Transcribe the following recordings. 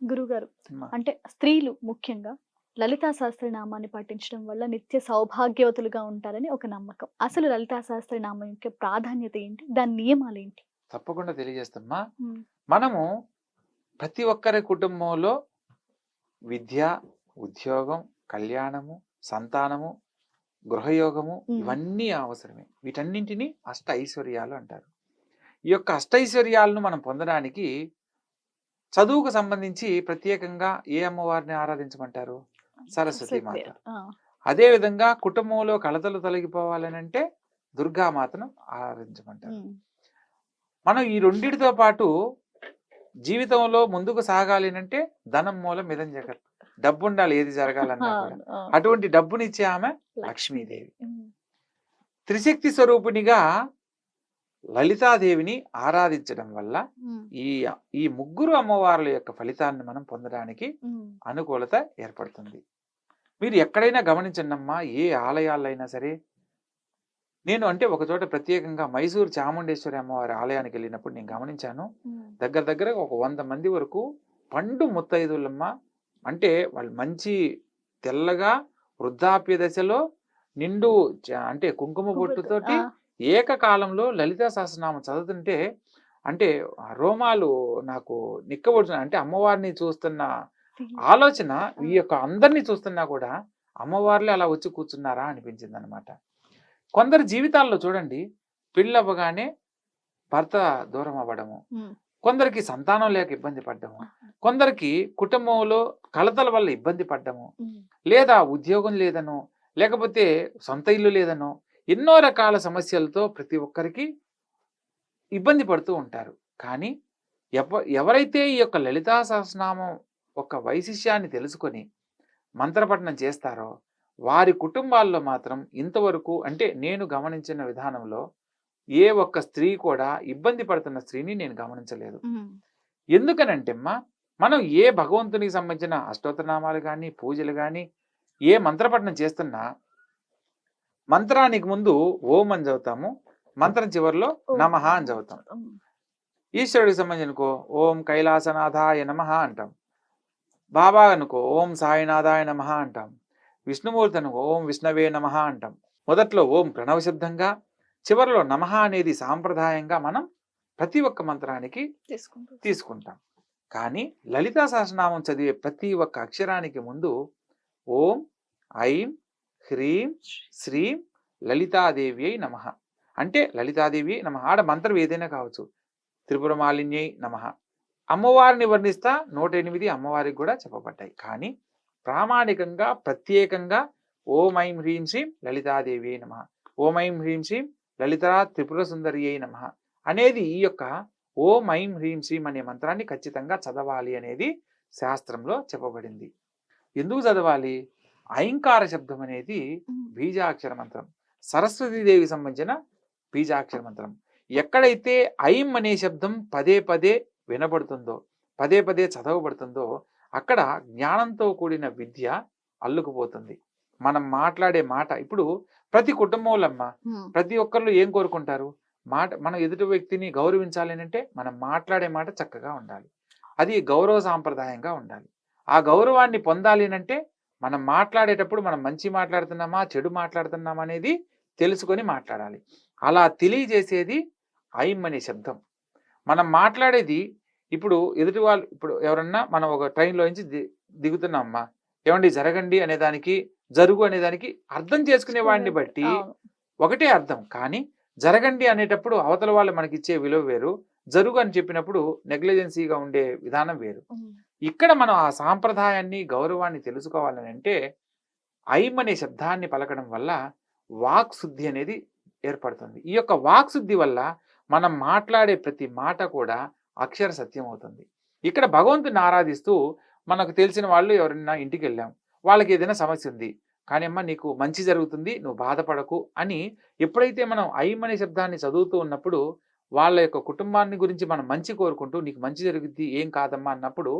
గురుగారు. అంటే స్త్రీలు ముఖ్యంగా లలితా శాస్త్రి నామాన్ని పఠించడం వల్ల నిత్య సౌభాగ్యవతులుగా ఉంటారని ఒక నమ్మకం. అసలు లలితా శాస్త్రి నామం యొక్క ప్రాధాన్యత ఏంటి? దాని నియమాలు ఏంటి? తప్పకుండా తెలియజేస్తామ్మా ఉమ్, మనము ప్రతి ఒక్కరి కుటుంబంలో విద్య ఉద్యోగం కళ్యాణము సంతానము గృహయోగము. ఇవన్నీ అవసరమే. వీటన్నింటినీ అష్ట ఐశ్వర్యాలు అంటారు. ఈ యొక్క అష్టైశ్వర్యాలను మనం పొందడానికి చదువుకు సంబంధించి ప్రత్యేకంగా ఏ అమ్మవారిని ఆరాధించమంటారు? సరస్వతి మాత. అదే విధంగా కుటుంబంలో కలతలు తొలగిపోవాలని అంటే దుర్గామాతను ఆరాధించమంటారు. మనం ఈ రెండిటితో పాటు జీవితంలో ముందుకు సాగాలి అంటే ధనం మూలం మిదం జగత్. డబ్బు ఉండాలి ఏది జరగాలన్నా కూడా. అటువంటి డబ్బునిచ్చే ఆమె లక్ష్మీదేవి. త్రిశక్తి స్వరూపిణిగా లలితాదేవిని ఆరాధించడం వల్ల ఈ ఈ ముగ్గురు అమ్మవార్ల యొక్క ఫలితాన్ని మనం పొందడానికి అనుకూలత ఏర్పడుతుంది. మీరు ఎక్కడైనా గమనించండమ్మా ఏ ఆలయాలైనా సరే నేను అంటే ఒక చోట ప్రత్యేకంగా మైసూరు చాముండేశ్వరి అమ్మవారి ఆలయానికి వెళ్ళినప్పుడు నేను గమనించాను. దగ్గర దగ్గర ఒక వంద మంది వరకు పండు ముత్తైదులమ్మ అంటే వాళ్ళు మంచి తెల్లగా వృద్ధాప్య దశలో నిండు అంటే కుంకుమ బొట్టుతోటి ఏకకాలంలో లలితా సహస్రనామం చదువుతుంటే అంటే రోమాలు నాకు నిక్కబడుతున్నాయి అంటే అమ్మవారిని చూస్తున్న ఆలోచన ఈ యొక్క అందరినీ చూస్తున్నా కూడా అమ్మవార్లే అలా వచ్చి కూర్చున్నారా అనిపించింది అనమాట కొందరు జీవితాల్లో చూడండి పెళ్ళవ్వగానే భర్త దూరం అవ్వడము కొందరికి సంతానం లేక ఇబ్బంది పడ్డము కొందరికి కుటుంబంలో కలతల వల్ల ఇబ్బంది పడ్డము లేదా ఉద్యోగం లేదనో లేకపోతే సొంత ఇల్లు లేదనో ఎన్నో రకాల సమస్యలతో ప్రతి ఒక్కరికి ఇబ్బంది పడుతూ ఉంటారు. కానీ ఎవ ఎవరైతే ఈ యొక్క లలితా సహస్రనామం ఒక వైశిష్యాన్ని తెలుసుకొని మంత్రపఠనం చేస్తారో వారి కుటుంబాల్లో మాత్రం ఇంతవరకు అంటే నేను గమనించిన విధానంలో ఏ ఒక్క స్త్రీ కూడా ఇబ్బంది పడుతున్న స్త్రీని నేను గమనించలేదు. ఎందుకనంటే అమ్మా మనం ఏ భగవంతునికి సంబంధించిన అష్టోత్తరనామాలు కానీ పూజలు కానీ ఏ మంత్రపఠనం చేస్తున్నా మంత్రానికి ముందు ఓం అని చదువుతాము. మంత్రం చివరిలో. నమః అని చదువుతాం. ఈశ్వరుడికి సంబంధించి అనుకో ఓం కైలాసనాథాయ నమః అంటాం. బాబా అనుకో ఓం సాయినాథాయ నమః అంటాం. విష్ణుమూర్తి అనుకో ఓం విష్ణవే నమః అంటాం. మొదట్లో ఓం ప్రణవ శబ్దంగా చివరిలో నమః అనేది సాంప్రదాయంగా మనం ప్రతి ఒక్క మంత్రానికి తీసుకుంటూ. తీసుకుంటాం. కానీ లలితా సహస్రనామం చదివే ప్రతి ఒక్క అక్షరానికి ముందు ఓం ఐం హ్రీం శ్రీం లలితాదేవి అయి నమ. అంటే లలితాదేవి నమ. ఆడ మంత్రం ఏదైనా కావచ్చు. త్రిపుర మాలిన్యై నమ. అమ్మవారిని వర్ణిస్తా నూట ఎనిమిది అమ్మవారికి కూడా చెప్పబడ్డాయి. కానీ ప్రామాణికంగా ప్రత్యేకంగా ఓం ఐం హ్రీం శ్రీం లలితాదేవి నమ. ఓం ఐం హ్రీం శ్రీం లలితా త్రిపుర సుందరి అయి నమ. అనేది ఈ యొక్క ఓం ఐం హ్రీం శ్రీం అనే మంత్రాన్ని ఖచ్చితంగా చదవాలి అనేది శాస్త్రంలో చెప్పబడింది. ఎందుకు చదవాలి? ఐంకార శబ్దం అనేది బీజాక్షర మంత్రం. సరస్వతీదేవికి సంబంధించిన బీజాక్షర మంత్రం. ఎక్కడైతే ఐం అనే శబ్దం పదే పదే వినబడుతుందో పదే పదే చదవబడుతుందో అక్కడ జ్ఞానంతో కూడిన విద్య అల్లుకుపోతుంది. మనం మాట్లాడే మాట ఇప్పుడు ప్రతి కుటుంబంలో ప్రతి ఒక్కళ్ళు ఏం కోరుకుంటారు? మాట మన ఎదుటి వ్యక్తిని గౌరవించాలి అంటే మనం మాట్లాడే మాట చక్కగా ఉండాలి. అది గౌరవ సాంప్రదాయంగా ఉండాలి. ఆ గౌరవాన్ని పొందాలి అంటే మనం మాట్లాడేటప్పుడు మనం మంచి మాట్లాడుతున్నామా చెడు మాట్లాడుతున్నామా అనేది తెలుసుకొని మాట్లాడాలి. అలా తెలియజేసేది ఐం అనే శబ్దం. మనం మాట్లాడేది ఇప్పుడు ఎదుటి వాళ్ళు ఇప్పుడు ఎవరన్నా మనం ఒక ట్రైన్లో నుంచి ది దిగుతున్నామమ్మా ఏమండి జరగండి అనే దానికి జరుగు అనే దానికి అర్థం చేసుకునే వాడిని బట్టి ఒకటే అర్థం. కానీ జరగండి అనేటప్పుడు అవతల వాళ్ళు మనకి ఇచ్చే విలువ వేరు. జరుగు అని చెప్పినప్పుడు నెగ్లిజెన్సీగా ఉండే విధానం వేరు. ఇక్కడ మనం ఆ సాంప్రదాయాన్ని గౌరవాన్ని తెలుసుకోవాలని అంటే ఐం అనే శబ్దాన్ని పలకడం వల్ల వాక్ శుద్ధి అనేది ఏర్పడుతుంది. ఈ యొక్క వాక్ శుద్ధి వల్ల మనం మాట్లాడే ప్రతి మాట కూడా అక్షర సత్యం అవుతుంది. ఇక్కడ భగవంతుని ఆరాధిస్తూ మనకు తెలిసిన వాళ్ళు ఎవరైనా ఇంటికి వెళ్ళాం వాళ్ళకి ఏదైనా సమస్య ఉంది కానీ అమ్మ నీకు మంచి జరుగుతుంది నువ్వు బాధపడకు అని ఎప్పుడైతే మనం ఐం అనే శబ్దాన్ని చదువుతూ ఉన్నప్పుడు వాళ్ళ యొక్క కుటుంబాన్ని గురించి మనం మంచి కోరుకుంటూ నీకు మంచి జరుగుద్ది ఏం కాదమ్మా అన్నప్పుడు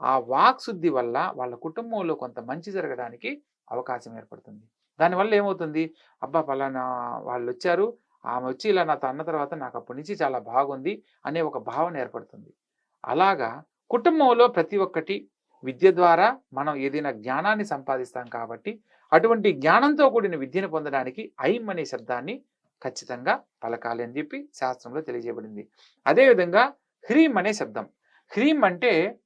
ఆ వాక్ శుద్ధి వల్ల వాళ్ళ కుటుంబంలో కొంత మంచి జరగడానికి అవకాశం ఏర్పడుతుంది. దానివల్ల ఏమవుతుంది? అబ్బా పలానా వాళ్ళు వచ్చారు ఆమె వచ్చి ఇలా నాతో అన్న తర్వాత నాకు అప్పటి నుంచి చాలా బాగుంది అనే ఒక భావన ఏర్పడుతుంది. అలాగా కుటుంబంలో ప్రతి ఒక్కటి విద్య ద్వారా మనం ఏదైనా జ్ఞానాన్ని సంపాదిస్తాం కాబట్టి అటువంటి జ్ఞానంతో కూడిన విద్యను పొందడానికి ఐం అనే శబ్దాన్ని ఖచ్చితంగా పలకాలి అని చెప్పి శాస్త్రంలో తెలియజేయబడింది. అదేవిధంగా హ్రీం అనే శబ్దం. హ్రీం అంటే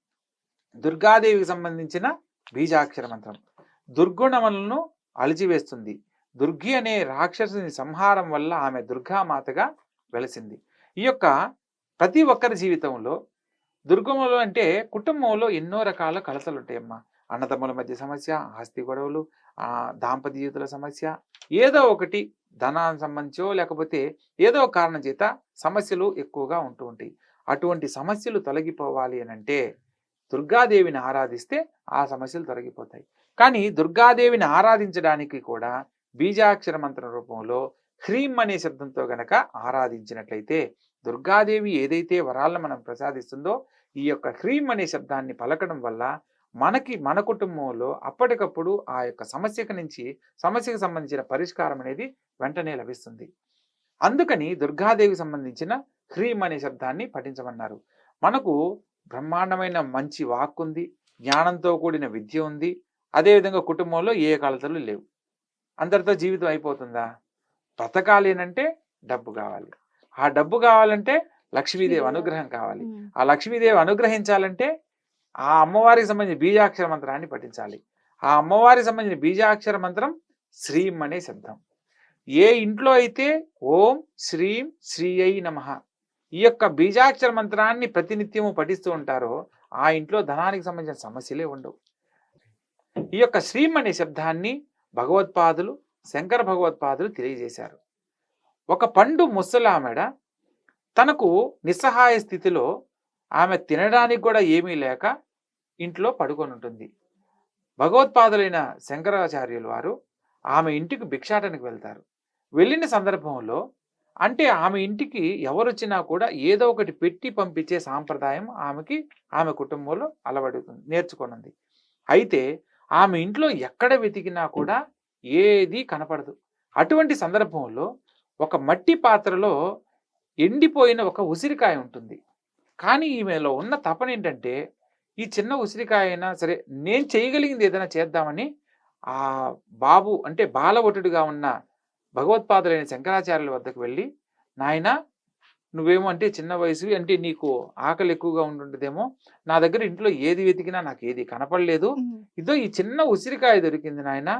దుర్గాదేవికి సంబంధించిన బీజాక్షర మంత్రం. దుర్గుణములను అలిచివేస్తుంది. దుర్గి అనే రాక్షసుని సంహారం వల్ల ఆమె దుర్గామాతగా వెలసింది. ఈ యొక్క ప్రతి ఒక్కరి జీవితంలో దుర్గములు అంటే కుటుంబంలో ఎన్నో రకాల కలతలు ఉంటాయమ్మా అన్నదమ్ముల మధ్య సమస్య ఆస్తి గొడవలు ఆ దాంపత్య జీవితాల సమస్య ఏదో ఒకటి ధనానికి సంబంధించో లేకపోతే ఏదో కారణం చేత సమస్యలు ఎక్కువగా ఉంటూ ఉంటాయి. అటువంటి సమస్యలు తొలగిపోవాలి అని అంటే దుర్గాదేవిని ఆరాధిస్తే ఆ సమస్యలు తొలగిపోతాయి. కానీ దుర్గాదేవిని ఆరాధించడానికి కూడా బీజాక్షర మంత్ర రూపంలో హ్రీం అనే శబ్దంతో గనక ఆరాధించినట్లయితే దుర్గాదేవి ఏదైతే వరాలను మనం ప్రసాదిస్తుందో ఈ యొక్క హ్రీం అనే శబ్దాన్ని పలకడం వల్ల మనకి మన కుటుంబంలో అప్పటికప్పుడు ఆ యొక్క సమస్యకు నుంచి సమస్యకు సంబంధించిన పరిష్కారం అనేది వెంటనే లభిస్తుంది. అందుకని దుర్గాదేవికి సంబంధించిన హ్రీం అనే శబ్దాన్ని పఠించమన్నారు. మనకు బ్రహ్మాండమైన మంచి వాక్ ఉంది జ్ఞానంతో కూడిన విద్య ఉంది అదేవిధంగా కుటుంబంలో ఏ కలతలు లేవు. అందరితో జీవితం అయిపోతుందా? బ్రతకాలి అంటే డబ్బు కావాలి. ఆ డబ్బు కావాలంటే లక్ష్మీదేవి అనుగ్రహం కావాలి. ఆ లక్ష్మీదేవి అనుగ్రహించాలంటే ఆ అమ్మవారికి సంబంధించిన బీజాక్షర మంత్రాన్ని పఠించాలి. ఆ అమ్మవారికి సంబంధించిన బీజాక్షర మంత్రం శ్రీం అనే శబ్దం. ఏ ఇంట్లో అయితే ఓం శ్రీం శ్రీ అయి నమ ఈ యొక్క బీజాక్షర మంత్రాన్ని ప్రతినిత్యము పఠిస్తూ ఉంటారో ఆ ఇంట్లో ధనానికి సంబంధించిన సమస్యలే ఉండవు. ఈ యొక్క శ్రీం అనే శబ్దాన్ని భగవత్పాదులు శంకర భగవత్పాదులు తెలియజేశారు. ఒక పండు ముసలామెడ తనకు నిస్సహాయ స్థితిలో ఆమె తినడానికి కూడా ఏమీ లేక ఇంట్లో పడుకొని ఉంటుంది భగవత్పాదులైన శంకరాచార్యులు వారు ఆమె ఇంటికి భిక్షాటనకు వెళ్తారు. వెళ్ళిన సందర్భంలో అంటే ఆమె ఇంటికి ఎవరొచ్చినా కూడా ఏదో ఒకటి పెట్టి పంపించే సాంప్రదాయం ఆమెకి ఆమె కుటుంబంలో అలవడుతుంది నేర్చుకున్నది అయితే ఆమె ఇంట్లో ఎక్కడ వెతికినా కూడా ఏది కనపడదు. అటువంటి సందర్భంలో ఒక మట్టి పాత్రలో ఎండిపోయిన ఒక ఉసిరికాయ ఉంటుంది. కానీ ఈమెలో ఉన్న తపన ఏంటంటే ఈ చిన్న ఉసిరికాయ అయినా సరే నేను చేయగలిగింది ఏదైనా చేద్దామని ఆ బాబు అంటే బాలవటుడిగా ఉన్న భగవత్పాదులైన శంకరాచార్యుల వద్దకు వెళ్ళి నాయన నువ్వేమో అంటే చిన్న వయసు అంటే నీకు ఆకలి ఎక్కువగా ఉంటుండదేమో నా దగ్గర ఇంట్లో ఏది వెతికినా నాకు ఏది కనపడలేదు. ఇదో ఈ చిన్న ఉసిరికాయ దొరికింది నాయన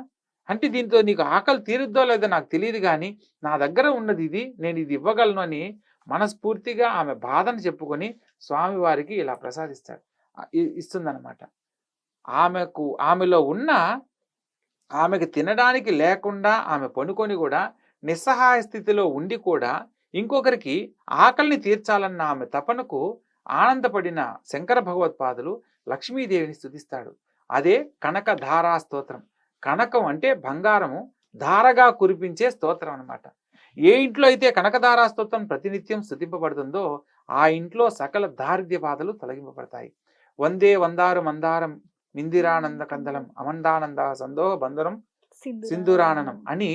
అంటే దీంతో నీకు ఆకలి తీరుద్దో లేదో నాకు తెలియదు కానీ నా దగ్గర ఉన్నది ఇది నేను ఇది ఇవ్వగలను అని మనస్ఫూర్తిగా ఆమె బాధను చెప్పుకొని స్వామివారికి ఇలా ప్రసాదిస్తాడు. ఇస్తుందనమాట ఇస్తుందన్నమాట. ఆమెకు ఆమెలో ఉన్న ఆమెకు తినడానికి లేకుండా ఆమె పనుకొని కూడా నిస్సహాయ స్థితిలో ఉండి కూడా ఇంకొకరికి ఆకలిని తీర్చాలన్న ఆమె తపనకు ఆనందపడిన శంకర భగవత్పాదులు లక్ష్మీదేవిని స్థుతిస్తాడు అదే కనక ధారా స్తోత్రం. కనకం అంటే బంగారము ధారగా కురిపించే స్తోత్రం అనమాట ఏ ఇంట్లో అయితే కనకధారా స్తోత్రం ప్రతినిత్యం స్థుతింపబడుతుందో ఆ ఇంట్లో సకల దారిద్ర్య బాధలు తొలగింపబడతాయి. వందే వందారు మందారం మిందిరానంద కందలం అమందానంద సందోహ బంధనం సింధురాననం అని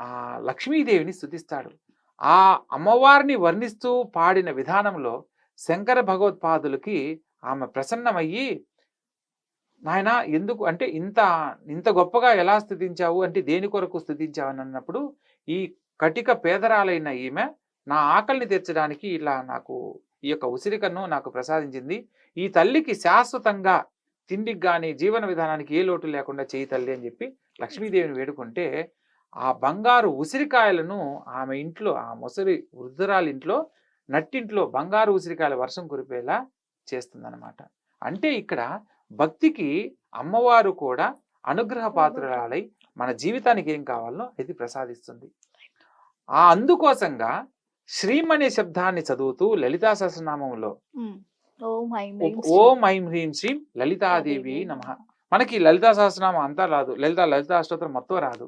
ఆ లక్ష్మీదేవిని స్తుతిస్తాడు. ఆ అమ్మవారిని వర్ణిస్తూ పాడిన విధానంలో శంకర భగవత్పాదులకి ఆమె ప్రసన్నమయ్యి నాయన ఎందుకు అంటే ఇంత ఇంత గొప్పగా ఎలా స్థుతించావు అంటే దేని కొరకు స్థుతించావు అని అన్నప్పుడు ఈ కటిక పేదరాలైన ఈమె నా ఆకలిని తీర్చడానికి ఇలా నాకు ఈ యొక్క ఉసిరికను నాకు ప్రసాదించింది. ఈ తల్లికి శాశ్వతంగా తిండికి కానీ జీవన విధానానికి ఏ లోటు లేకుండా చేయి తల్లి అని చెప్పి లక్ష్మీదేవిని వేడుకుంటే ఆ బంగారు ఉసిరికాయలను ఆమె ఇంట్లో ఆ ముసలి వృద్ధురాలి ఇంట్లో నట్టింట్లో బంగారు ఉసిరికాయల వర్షం కురిపేలా చేస్తుందన్నమాట. అంటే ఇక్కడ భక్తికి అమ్మవారు కూడా అనుగ్రహ పాత్రురాలై మన జీవితానికి ఏం కావాలో అది ప్రసాదిస్తుంది. ఆ అందుకోసంగా శ్రీం అనే శబ్దాన్ని చదువుతూ లలితా సహస్రనామంలో. ఓం ఐం ఐం హ్రీం శ్రీం లలితాదేవి నమ. మనకి లలితా సహస్రనామం అంతా రాదు. లలిత లలితా అష్టోత్తరం మొత్తం రాదు.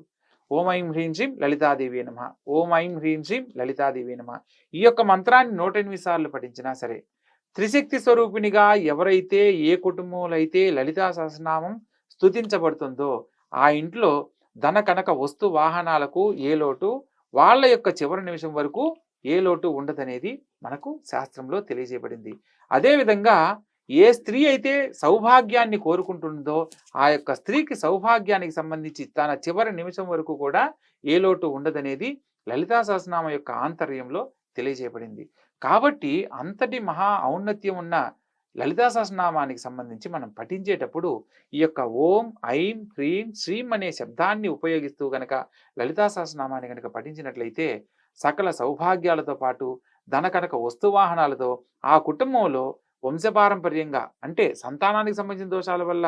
ఓం ఐం హ్రీం శ్రీం లలితాదేవి నమ. ఓం ఐం హ్రీం శ్రీం లలితాదేవి నమ. ఈ యొక్క మంత్రాన్ని నూట ఎనిమిది సార్లు పఠించినా సరే త్రిశక్తి స్వరూపిణిగా ఎవరైతే ఏ కుటుంబంలో అయితే లలితా సహస్రనామం స్తుతించబడుతుందో ఆ ఇంట్లో ధన కనక వస్తు వాహనాలకు ఏ లోటు? వాళ్ళ యొక్క చివరి నిమిషం వరకు ఏ లోటు ఉండదనేది మనకు శాస్త్రంలో తెలియజేయబడింది. అదేవిధంగా ఏ స్త్రీ అయితే సౌభాగ్యాన్ని కోరుకుంటుందో ఆ యొక్క స్త్రీకి సౌభాగ్యానికి సంబంధించి తన చివరి నిమిషం వరకు కూడా ఏ లోటు ఉండదనేది లలితా సహస్రనామ యొక్క ఆంతర్యంలో తెలియజేయబడింది. కాబట్టి అంతటి మహా ఔన్నత్యం ఉన్న లలితా సహస్రనామానికి సంబంధించి మనం పఠించేటప్పుడు ఈ యొక్క ఓం ఐం హ్రీం శ్రీం అనే శబ్దాన్ని ఉపయోగిస్తూ గనక లలితా సహస్రనామాన్ని గనక పఠించినట్లయితే సకల సౌభాగ్యాలతో పాటు ధన కనక వస్తువాహనాలతో ఆ కుటుంబంలో వంశపారంపర్యంగా అంటే సంతానానికి సంబంధించిన దోషాల వల్ల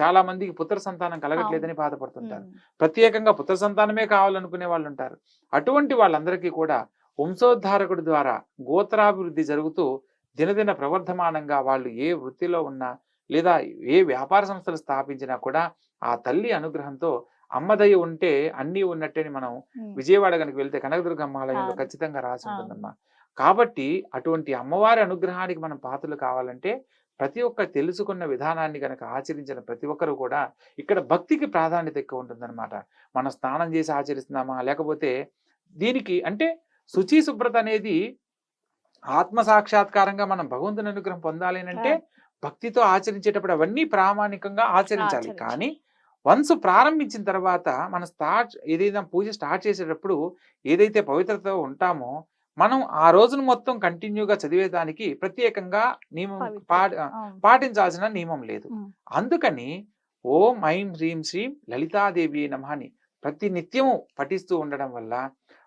చాలా మందికి పుత్ర సంతానం కలగట్లేదని బాధపడుతుంటారు. ప్రత్యేకంగా పుత్ర సంతానమే కావాలనుకునే వాళ్ళు ఉంటారు అటువంటి వాళ్ళందరికీ కూడా వంశోద్ధారకుడి ద్వారా గోత్రాభివృద్ధి జరుగుతూ దినదిన ప్రవర్ధమానంగా వాళ్ళు ఏ వృత్తిలో ఉన్నా లేదా ఏ వ్యాపార సంస్థలు స్థాపించినా కూడా ఆ తల్లి అనుగ్రహంతో అమ్మదయ్య ఉంటే అన్నీ ఉన్నట్టని మనం. విజయవాడ కనుక వెళ్తే కనకదుర్గమ్మ ఆలయంలో అవును. ఖచ్చితంగా రాసి. ఉంటుందమ్మా కాబట్టి అటువంటి అమ్మవారి అనుగ్రహానికి మనం పాత్రలు కావాలంటే ప్రతి ఒక్క తెలుసుకున్న విధానాన్ని కనుక ఆచరించిన ప్రతి ఒక్కరు కూడా ఇక్కడ భక్తికి ప్రాధాన్యత ఎక్కువ ఉంటుందన్నమాట మనం స్నానం చేసి ఆచరిస్తున్నామా లేకపోతే దీనికి అంటే శుచి శుభ్రత అనేది ఆత్మ సాక్షాత్కారంగా మనం భగవంతుని అనుగ్రహం పొందాలి అంటే భక్తితో ఆచరించేటప్పుడు అవన్నీ ప్రామాణికంగా ఆచరించాలి. కానీ వన్స్ ప్రారంభించిన తర్వాత మనం స్టార్ట్ ఏదైనా పూజ స్టార్ట్ చేసేటప్పుడు ఏదైతే పవిత్రతతో ఉంటామో మనం ఆ రోజును మొత్తం కంటిన్యూగా చదివేదానికి ప్రత్యేకంగా నియమం. పాటించాల్సిన నియమం లేదు. అందుకని ఓం ఐం హ్రీం శ్రీం లలితాదేవి నమః అని ప్రతి నిత్యము పఠిస్తూ ఉండడం వల్ల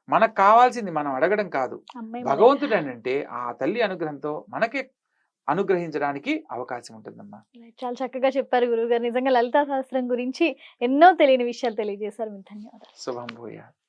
మనకు కావాల్సింది మనం అడగడం కాదు. భగవంతుడు అంటే ఆ తల్లి అనుగ్రహంతో మనకే అనుగ్రహించడానికి అవకాశం ఉంటుందమ్మా. చాలా చక్కగా చెప్పారు గురువు గారు నిజంగా లలితా శాస్త్రం గురించి ఎన్నో తెలియని విషయాలు తెలియజేశారు. ధన్యవాదాలు. శుభం భూయా